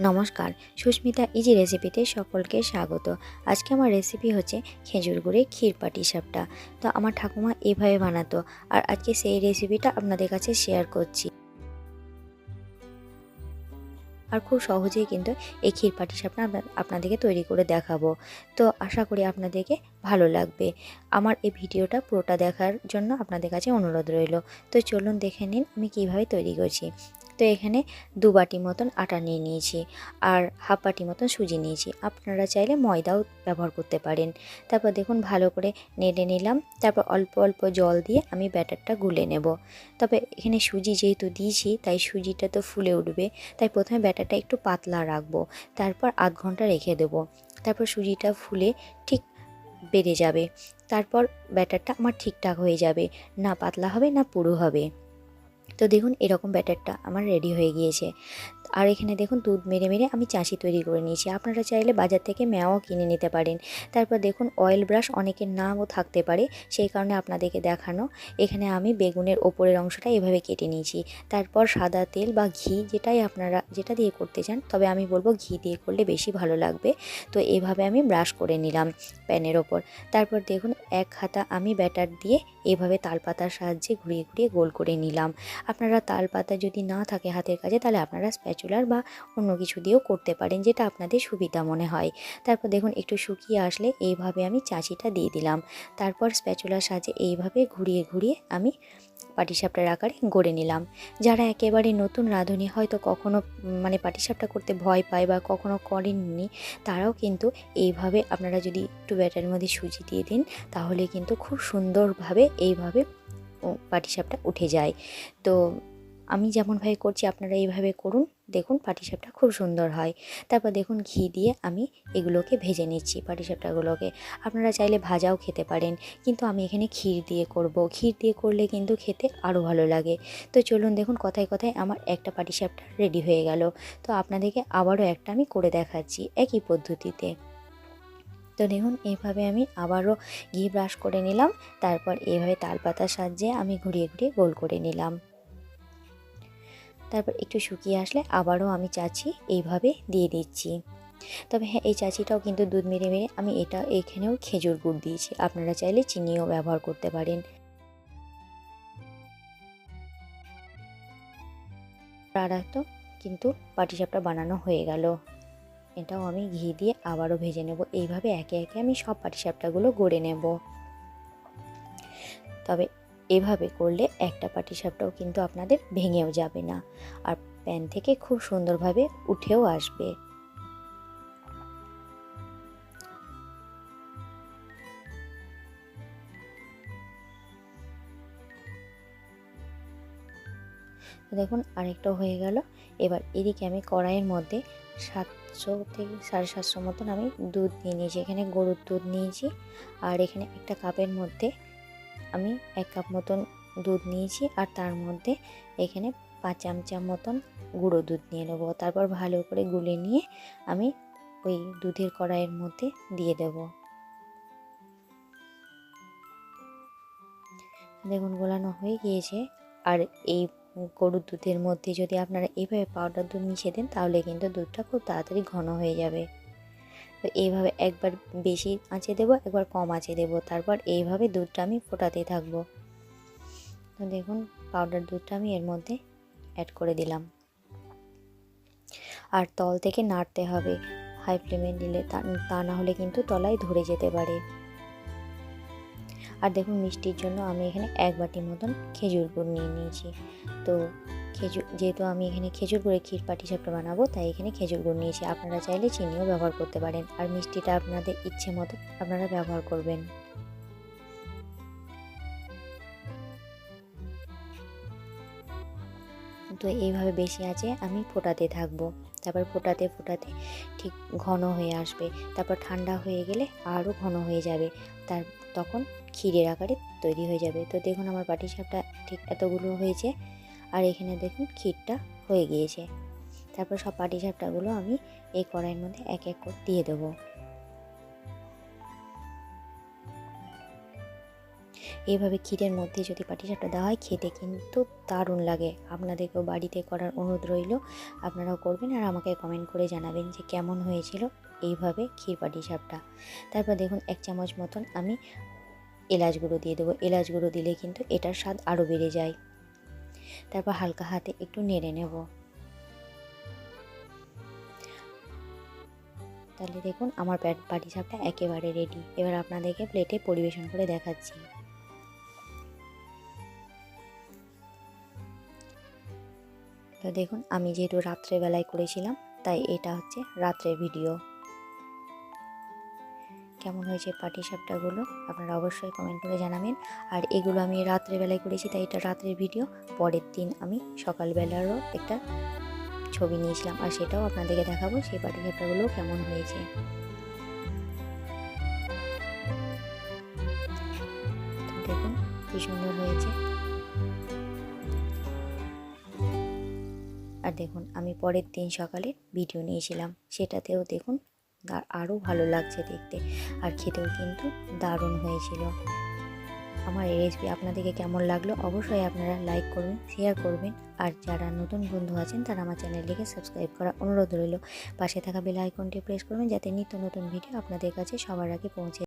নমস্কার, সুস্মিতা ইজি রেসিপিতে সকলকে স্বাগত। আজকে আমার রেসিপি হচ্ছে খেজুর গুড়ে ক্ষীর পাটি সাপটা। তো আমার ঠাকুমা এভাবে বানাতো আর আজকে সেই রেসিপিটা আপনাদের কাছে শেয়ার করছি। আর খুব সহজেই কিন্তু এই ক্ষীর পাটি সাপটা আপনা- আপনাদেরকে তৈরি করে দেখাবো। তো আশা করি আপনাদেরকে ভালো লাগবে। আমার এই ভিডিওটা পুরোটা দেখার জন্য আপনাদের কাছে অনুরোধ রইল। তো চলুন দেখে নিন আমি কীভাবে তৈরি করছি। তো এখানে দু বাটি মতন আটা নিয়ে নিয়েছি আর হাফ বাটি মতন সুজি নিয়েছি। আপনারা চাইলে ময়দাও ব্যবহার করতে পারেন। তারপর দেখুন ভালো করে নেড়ে নিলাম। তারপর অল্প অল্প জল দিয়ে আমি ব্যাটারটা গুলে নেব। তবে এখানে সুজি যেহেতু দিয়েছি, তাই সুজিটা তো ফুলে উঠবে। তাই প্রথমে ব্যাটারটা একটু পাতলা রাখব। তারপর আধ ঘণ্টা রেখে দেবো। তারপর সুজিটা ফুলে ঠিক বেড়ে যাবে। তারপর ব্যাটারটা আমার ঠিকঠাক হয়ে যাবে। না পাতলা হবে, না পুরো হবে। তো দেখুন এরকম ব্যাটারটা আমার রেডি হয়ে গিয়েছে। আর এখানে দেখুন দুধ মেরে মেরে আমি চাশি তৈরি করে নিয়েছি। আপনারা চাইলে বাজার থেকে ম্যাও কিনে নিতে পারেন। তারপর দেখুন অয়েল ব্রাশ অনেকের নাও থাকতে পারে, সেই কারণে আপনাদেরকে দেখানো। এখানে আমি বেগুনের ওপরের অংশটা এভাবে কেটে নিয়েছি। তারপর সাদা তেল বা ঘি যেটাই আপনারা, যেটা দিয়ে করতে চান, তবে আমি বলব ঘি দিয়ে করলে বেশি ভালো লাগবে। তো এভাবে আমি ব্রাশ করে নিলাম প্যানের ওপর। তারপর দেখুন এক হাতা আমি ব্যাটার দিয়ে এভাবে তালপাতার সাহায্যে ঘুরিয়ে ঘুরিয়ে গোল করে নিলাম। আপনারা তালপাতা যদি না থাকে হাতের কাছে তাহলে আপনারা স্প্যাচুলার বা অন্য কিছু দিয়েও করতে পারেন যেটা আপনাদের সুবিধা মনে হয়। তারপর দেখুন, একটু শুকিয়ে আসলে এইভাবে আমি চাচিটা দিয়ে দিলাম। তারপর স্প্যাচুলার সাহায্যে এইভাবে ঘুরিয়ে ঘুরিয়ে আমি পাটিসাপটার আকারে গড়ে নিলাম। যারা একেবারে নতুন রাঁধুনি হয়তো কখনো মানে পাটিসাপটা করতে ভয় পায় বা কখনো করেননি, তারাও কিন্তু এইভাবে আপনারা যদি একটু ব্যাটারের মধ্যে সুজি দিয়ে দিন, তাহলে কিন্তু খুব সুন্দরভাবে এইভাবে পাটিসাপটা উঠে যায়। তো আমি যেমনভাবে করছি, আপনারা এইভাবে করুন। দেখুন পাটিসাপটা খুব সুন্দর হয়। তারপর দেখুন ঘি দিয়ে আমি এগুলোকে ভেজে নিচ্ছি পাটিসাপটাগুলোকে। আপনারা চাইলে ভাজাও খেতে পারেন, কিন্তু আমি এখানে ক্ষীর দিয়ে করব। ক্ষীর দিয়ে করলে কিন্তু খেতে আরও ভালো লাগে। তো চলুন দেখুন কথায় কথায় আমার একটা পাটিসাপটা রেডি হয়ে গেল। তো আপনাদেরকে আবারও একটা আমি করে দেখাচ্ছি একই পদ্ধতিতে। তো দেখুন এইভাবে আমি আবারও ঘি ব্রাশ করে নিলাম, তারপর এইভাবে তালপাতার সাহায্যে আমি ঘুরিয়ে ঘুরিয়ে গোল করে নিলাম। তারপর একটু শুকিয়ে আসলে আবারও আমি চাচি এইভাবে দিয়ে দিচ্ছি। তবে হ্যাঁ এই চাচিটাও কিন্তু দুধ মেরে মেরে আমি এটা এখানেও খেজুর গুড় দিয়েছি। আপনারা চাইলে চিনিও ব্যবহার করতে পারেন। তো কিন্তু পাটিসাপটা বানানো হয়ে গেল। এটাও আমি ঘি দিয়ে আবারও ভেজে নেব। এইভাবে একে একে আমি সব পাটিসাপটাগুলো গড়ে নেব। তবে এভাবে করলে একটা পাটিসাপটাও কিন্তু আপনাদের ভেঙেও যাবে না। আর প্যান থেকে খুব সুন্দরভাবে উঠেও আসবে। দেখুন, আরেকটা হয়ে গেল। এবার এদিকে আমি কড়াইয়ের মধ্যে সাতশো থেকে সাড়ে সাতশো মতন আমি দুধ নিয়ে নিয়েছি। এখানে গরুর দুধ নিয়েছি। আর এখানে একটা কাপের মধ্যে আমি এক কাপ মতন দুধ নিয়েছি আর তার মধ্যে এখানে পাঁচ চামচা মতন গুঁড়ো দুধ নিয়ে নেব। তারপর ভালো করে গুলে নিয়ে আমি ওই দুধের কড়াইয়ের মধ্যে দিয়ে দেব। দেখুন, গোলানো হয়ে গিয়েছে। আর এই গরুর দুধের মধ্যে যদি আপনারা এইভাবে পাউডার দুধ মিশিয়ে দেন, তাহলে কিন্তু দুধটা খুব তাড়াতাড়ি ঘন হয়ে যাবে। তো এইভাবে একবার বেশি আঁচে দেবো, একবার কম আঁচে দেবো। তারপর এইভাবে দুধটা আমি ফোটাতে থাকব। তো দেখুন পাউডার দুধটা আমি এর মধ্যে অ্যাড করে দিলাম। আর তল থেকে নাড়তে হবে। হাই ফ্লেমে দিলে তা তা না হলে কিন্তু তলায় ধরে যেতে পারে। আর দেখুন, মিষ্টির জন্য আমি এখানে এক বাটি মতন খেজুর গুড় নিয়ে নিয়েছি। তো খেজুর, যেহেতু আমি এখানে খেজুর গুড়ের ক্ষীর পাটি সাপটা বানাবো, তাই এখানে খেজুর গুড় নিয়েছি। আপনারা চাইলে চিনিও ব্যবহার করতে পারেন। আর মিষ্টিটা আপনাদের ইচ্ছে মতো আপনারা ব্যবহার করবেন। তো এইভাবে বেশি আছে, আমি ফোটাতে থাকব। তারপর ফোটাতে ফোটাতে ঠিক ঘন হয়ে আসবে। তারপর ঠান্ডা হয়ে গেলে আরও ঘন হয়ে যাবে। তার তখন ক্ষীরের আকারে তৈরি হয়ে যাবে। তো দেখুন আমার পাটিসাপটা ঠিক এতগুলো হয়েছে। আর এখানে দেখুন ক্ষীরটা হয়ে গিয়েছে। তারপর সব পাটিসাপটাগুলো আমি এই কড়াইয়ের মধ্যে এক এক করে দিয়ে দেবো। এইভাবে ক্ষীরের মধ্যে যদি পাটিসাপটা দেওয়া হয়, খেতে কিন্তু দারুণ লাগে। আপনাদেরকেও বাড়িতে করার অনুরোধ রইল। আপনারাও করবেন আর আমাকে কমেন্ট করে জানাবেন যে কেমন হয়েছিল এইভাবে ক্ষীর পাটিসাপটা তারপর দেখুন এক চামচ মতন আমি এলাচ গুঁড়ো দিয়ে দেবো। এলাচ গুঁড়ো দিলে কিন্তু এটার স্বাদ আরও বেড়ে যায়। তারপর হালকা হাতে একটু নেড়ে নেব। তাহলে দেখুন আমার প্যাট পাটি পাটিসাপটা একেবারে রেডি এবার আপনাদেরকে প্লেটে পরিবেশন করে দেখাচ্ছি। তো দেখুন আমি যেহেতু রাত্রেবেলায় করেছিলাম, তাই এটা হচ্ছে রাত্রের ভিডিও কেমন হয়েছে পাটিসাপটাগুলো আপনারা অবশ্যই কমেন্ট করে জানাবেন। আর এগুলো আমি রাত্রেবেলায় করেছি, তাই এটা রাত্রের ভিডিও পরের দিন আমি সকালবেলারও একটা ছবি নিয়েছিলাম, আর সেটাও আপনাদেরকে দেখাবো, সেই পাটিসাপটাগুলো কেমন হয়েছে। দেখুন, কি সুন্দর হয়েছে। আর দেখুন, আমি পরের দিন সকালে ভিডিও নিয়েছিলাম, সেটাতেও দেখুন আরও ভালো লাগছে দেখতে। আর খেতেও কিন্তু দারুণ হয়েছিল। আমার এই রেসিপি আপনাদেরকে কেমন লাগল অবশ্যই আপনারা লাইক করবেন শেয়ার করবেন। আর যারা নতুন বন্ধু আছেন, তারা আমার চ্যানেলটিকে সাবস্ক্রাইব করার অনুরোধ রইল। পাশে থাকা বেল আইকনটি প্রেস করবেন যাতে নিত্য নতুন ভিডিও আপনাদের কাছে সবার আগে পৌঁছে